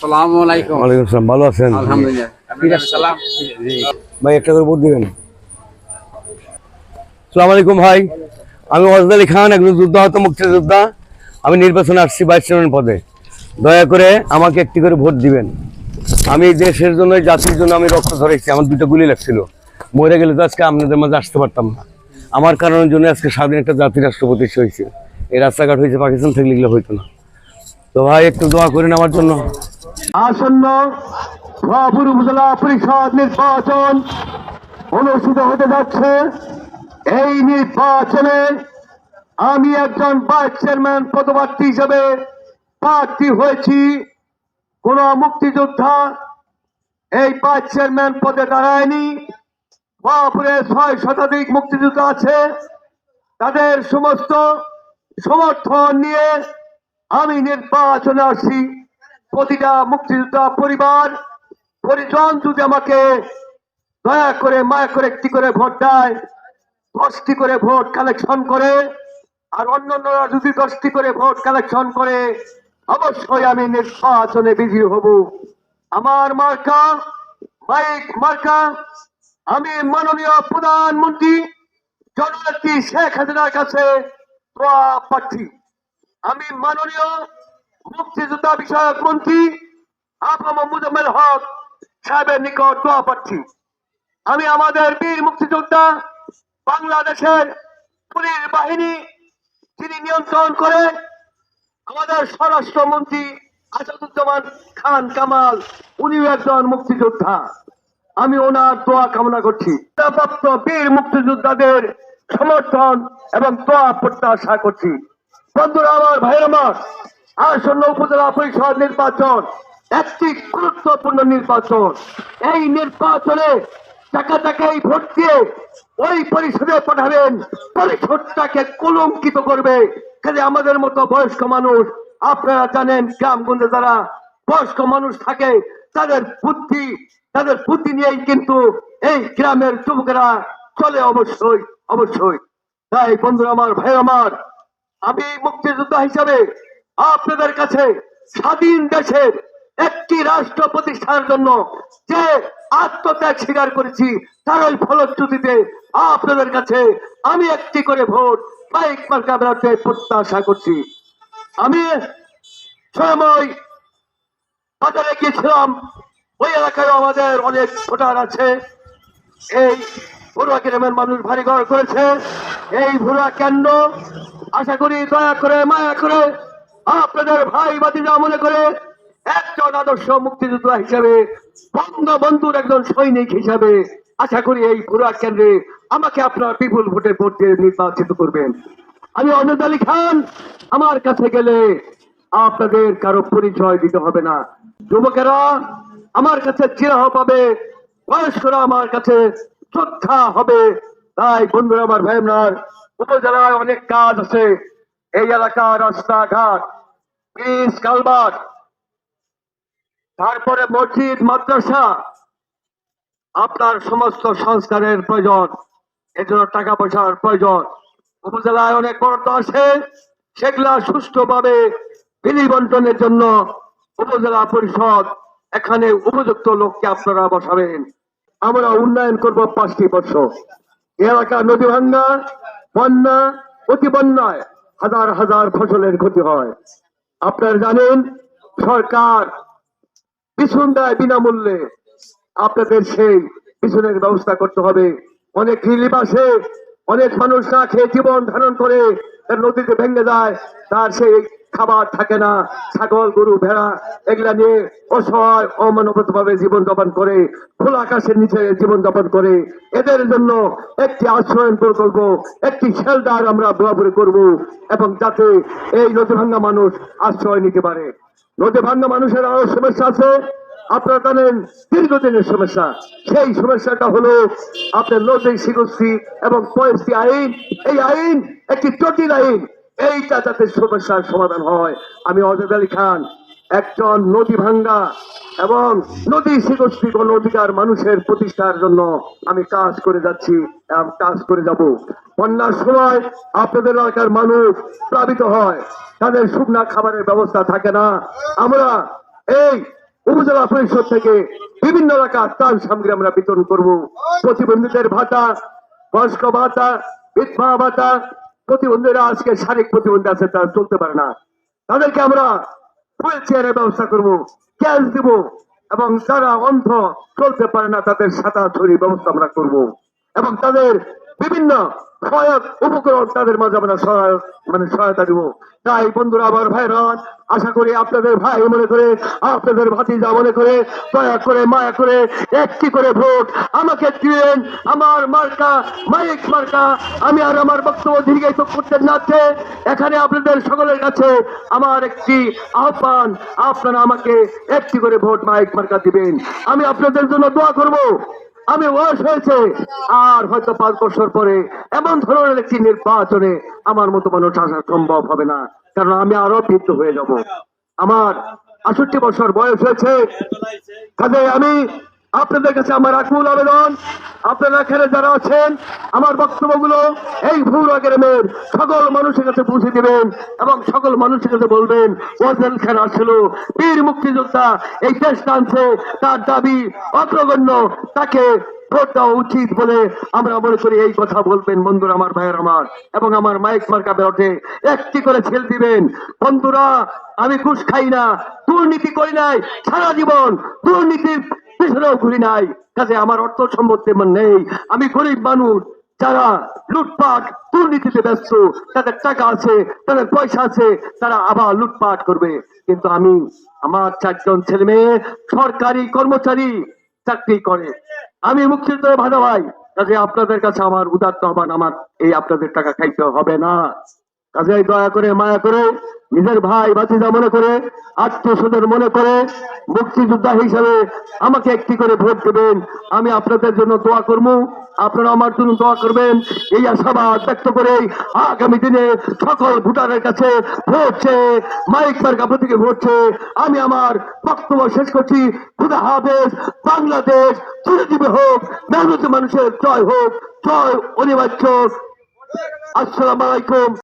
সালামু আলাইকুম। ওয়ালাইকুম আসসালাম ভালো আছেন? আলহামদুলিল্লাহ। সালাম ভাই একটা করে ভোট দিবেন। সালাম আলাইকুম ভাই। আমি ওয়াজদ আলী খান একজন যুদ্ধাহত মুক্তিযোদ্ধা আমি নির্বাচনে আসছি ভাইস চেয়ারম্যান পদে। দয়া করে আমাকে একটি করে ভোট দিবেন। আমি দেশের জন্য জাতির জন্য আমি রক্ত ধরেছি আমার দুটো গুলি লাগছিল। মরে গেলে তো আজকে আপনাদের মাঝে আসতে পারতাম না। আমার কারণের জন্য আজকে স্বাধীন একটা জাতির রাষ্ট্রপতি হয়েছে। এই রাস্তাঘাট হয়েছে পাকিস্তান থেকে লিখলে হইতো না। তো ভাই একটু দোয়া করেন আমার জন্য। আসন্ন ভুয়াপুর উপজেলা পরিষদ নির্বাচন অনুষ্ঠিত হতে যাচ্ছে। এই নির্বাচনে আমি একজন ভাইস চেয়ারম্যান পদপ্রার্থী হিসেবে প্রার্থী হয়েছি। কোন মুক্তিযোদ্ধা এই ভাইস চেয়ারম্যান পদে দাঁড়ায়নি। ভুয়াপুরে ছয় শতাধিক মুক্তিযোদ্ধা আছে। তাদের সমস্ত সমর্থন নিয়ে আমি নির্বাচনে আসছি। প্রতিটা মুক্তিযোদ্ধা পরিবার, পরিজন যদি আমাকে দয়া করে, মায়া করে একটি করে ভোট দেয়, দশটি করে ভোট কালেকশন করে, আর অন্যান্যরা যদি দশটি করে ভোট কালেকশন করে, অবশ্যই আমি নির্বাচনে বিজয়ী হব। আমার মার্কা, মাইক মার্কা, আমি মাননীয় প্রধানমন্ত্রী জননেত্রী শেখ হাসিনার কাছে প্রার্থী। আমি মাননীয় মুক্তিযোদ্ধা বিষয়ক মন্ত্রী আবহাওয়া মুজাম্মেল হক সাহেবের নিকট দোয়া পাচ্ছি আমি আমাদের বীর মুক্তিযোদ্ধা বাংলাদেশের পুলিশ বাহিনী যিনি নিয়ন্ত্রণ করে আমাদের স্বরাষ্ট্রমন্ত্রী আসাদুজ্জামান খান কামাল, উনিও একজন মুক্তিযোদ্ধা। আমি ওনার দোয়া কামনা করছি। প্রাপ্ত বীর মুক্তিযোদ্ধাদের সমর্থন এবং দোয়া প্রত্যাশা করছি। বন্ধুরা, আমার ভাইয়ের আমার আসন্ন উপজেলা পরিষদ নির্বাচন, একটি গুরুত্বপূর্ণ নির্বাচন। এই নির্বাচনে টাকা টাকাই ভোট দিয়ে ওই পরিষদে পাঠাবেন, পরিষদটাকে কলঙ্কিত করবে। খালি আমাদের মতো বয়স্ক মানুষ, আপনারা জানেন গ্রামগঞ্জে যারা বয়স্ক মানুষ থাকে, তাদের বুদ্ধি তাদের বুদ্ধি নিয়েই কিন্তু এই গ্রামের যুবকেরা চলে অবশ্যই অবশ্যই। তাই বন্ধুরা আমার, ভাই আমার, আমি মুক্তিযোদ্ধা হিসাবে আপনাদের কাছে স্বাধীন দেশের একটি রাষ্ট্র প্রতিষ্ঠার জন্য যে আত্মত্যাগ স্বীকার করেছি, তার ওই ফলশ্রুতিতে আপনাদের কাছে আমি একটি করে ভোট বাইক মার্কা বেড়াতে প্রত্যাশা করছি। আমি সময় বাজারে গিয়েছিলাম, ওই এলাকায় আমাদের অনেক ভোটার আছে। এই ভুয়া গ্রামের মানুষ ভারী ঘর করেছে। এই ভুয়া কেন্দ্র, আশা করি দয়া করে, মায়া করে আপনাদের ভাই বাতিজা মনে করে একজন আদর্শ মুক্তিযোদ্ধা হিসেবে, বঙ্গবন্ধুর একজন সৈনিক হিসাবে আশা করি এই ভুয়া কেন্দ্রে আমাকে আপনার বিপুল ভোটে ভোট নির্বাচিত করবেন। আমি অনিত আলী খান, আমার কাছে গেলে আপনাদের কারও পরিচয় দিতে হবে না। যুবকেরা, আমার কাছে চিরাহ পাবে, বয়স্করা আমার কাছে শ্রদ্ধা হবে। তাই বন্ধুরা, আমার ভাই বোনার উপজেলায় অনেক কাজ আছে। এই এলাকার রাস্তাঘাট পিস কালবাট তারপরে মসজিদ, মাদ্রাসা, আপনার সমস্ত সংস্কারের প্রয়োজন, এজন্য টাকা পয়সার প্রয়োজন। উপজেলায় অনেক বরাদ্দ আছে, সেগুলা সুষ্ঠুভাবে বিলি বন্টনের জন্য উপজেলা পরিষদ এখানে উপযুক্ত লোককে আপনারা বসাবেন। আমরা উন্নয়ন করব পাঁচটি বছর এলাকা নদী ভাঙ্গা, বন্যা, অতি বন্যায় হাজার হাজার ফসলের ক্ষতি হয়। আপনারা জানেন, সরকার পিছন দেয় বিনামূল্যে। আপনাদের সেই পিছনের ব্যবস্থা করতে হবে। অনেক রিলিফ আসে অনেক মানুষ না খেয়ে জীবন ধারণ করে, তার নদীতে ভেঙে যায়, তার সেই খাবার থাকে না, ছাগল, গরু, ভেড়া, এগুলা নিয়ে অসহায় অমানবত ভাবে জীবন যাপন করে, খোলা আকাশের নিচে জীবন যাপন করে। এদের জন্য একটি আশ্রয়ন প্রকল্প, একটি শেল্টার আমরা বরাবরি করব এবং যাতে এই নদী ভাঙ্গা মানুষ আশ্রয় নিতে পারে। নদী ভাঙ্গা মানুষের আরও সমস্যা আছে? আপনারা জানেন, দীর্ঘদিনের সমস্যা। সেই সমস্যাটা হলো আপনার নদী শিকস্তি এবং পরিস্থিতি আইন। এই আইন একটি জটিল আইন। এইটা যাতে সমস্যার সমাধান হয়। আমি অজয় আলী খান, একজন নদী ভাঙ্গা এবং নদী শিকস্তি কোন অধিকার মানুষের প্রতিষ্ঠার জন্য আমি কাজ করে যাচ্ছি কাজ করে যাব। বন্যার সময় আপনাদের এলাকার মানুষ প্লাবিত হয়, তাদের শুকনা খাবারের ব্যবস্থা থাকে না। আমরা এই উপজেলা পরিষদ থেকে বিভিন্ন এলাকার ত্রাণ সামগ্রী আমরা বিতরণ করব। প্রতিবন্ধীদের ভাতা, বয়স্ক ভাতা, বিধবা ভাতা প্রতিবন্ধীরা, আজকে শারীরিক প্রতিবন্ধী আছে, তারা চলতে পারে না। তাদেরকে আমরা হুইল চেয়ারের ব্যবস্থা করব ক্যাশ দিব, এবং যারা অন্ধ চলতে পারে না, তাদের সাঁতার ধরি ব্যবস্থা আমরা করব। এবং তাদের বিভিন্ন সহায়ক উপকরণ তাদের মাঝে আমরা সহায়ক মানে সহায়তা দিব। তাই বন্ধুরা, আমার ভাইরা আশা করি আপনাদের ভাই মনে করে, আপনাদের ভাতিজা মনে করে, দয়া করে, মায়া করে, একটি করে ভোট আমাকে দিলেন আমার মার্কা, মাইক মার্কা, আমি আর আমার বক্তব্য দীর্ঘায়িত করতে নাচে এখানে আপনাদের সকলের কাছে আমার একটি আহ্বান, আপনারা আমাকে একটি করে ভোট, মাইক মার্কা দিবেন। আমি আপনাদের জন্য দোয়া করব। আমি ওয়াশ হয়েছে। আর হয়তো পাঁচ বছর পরে এমন ধরনের একটি নির্বাচনে আমার মতো মানুষ আসা সম্ভব হবে না। কারণ আমি আরও বৃদ্ধ হয়ে যাব। আমার আষট্টি বছর বয়স হয়েছে। কাজে আমি আপনাদের কাছে আমার আকুল আবেদন। আপনারা এখানে যারা আছেন, আমার বক্তব্যগুলো এই ভৌরা গ্রামের সকল মানুষের কাছে পৌঁছে দিবেন এবং সকল মানুষের কাছে বলবেন, ওয়াজেল খান আসছিল বীর মুক্তিযোদ্ধা এই দেশ টানছে তার দাবি অগ্রগণ্য, তাকে ভোট দেওয়া উচিত বলে আমরা মনে করি এই কথা বলবেন বন্ধুরা আমার ভাইয়ের আমার এবং আমার মাইক মার্কা বেরোটে একটি করে ছেল দিবেন, বন্ধুরা আমি ঘুষ খাই না, দুর্নীতি করি নাই, সারা জীবন দুর্নীতির পিছনেও ঘুরি নাই। কাজে আমার অর্থ সম্পত্তি নেই। আমি গরিব মানুষ, যারা লুটপাট, দুর্নীতিতে ব্যস্ত, তাদের টাকা আছে, তাদের পয়সা আছে, তারা আবার লুটপাট করবে। কিন্তু আমি আমার চারজন ছেলে মেয়ে, সরকারি কর্মচারী চাকরি করে। আমি মুক্তিযুদ্ধ ভালো ভাই কাজে আপনাদের কাছে আমার উদাত্ত আহ্বান আমার এই আপনাদের টাকা খাইতে হবে না। কাজে দয়া করে, মায়া করে, নিজের ভাই বাতিজা মনে করে আত্মীয়স্বজন মনে করে, মুক্তিযোদ্ধা হিসাবে আমাকে একটি করে ভোট দেবেন। আমি আপনাদের জন্য দোয়া করব। আপনারা আমার জন্য দোয়া করবেন। এই আশাবাদ ব্যক্ত করে আগামী দিনে সকল ভোটারের কাছে ভোট চেয়ে, মাইক মার্কা প্রতীকে ভোট আমি আমার বক্তব্য শেষ করছি। খুদা হাফেজ, বাংলাদেশ চিরজীবী হোক, মেহনতি মানুষের জয় হোক, জয় অনিবার্য। আসসালামু আলাইকুম।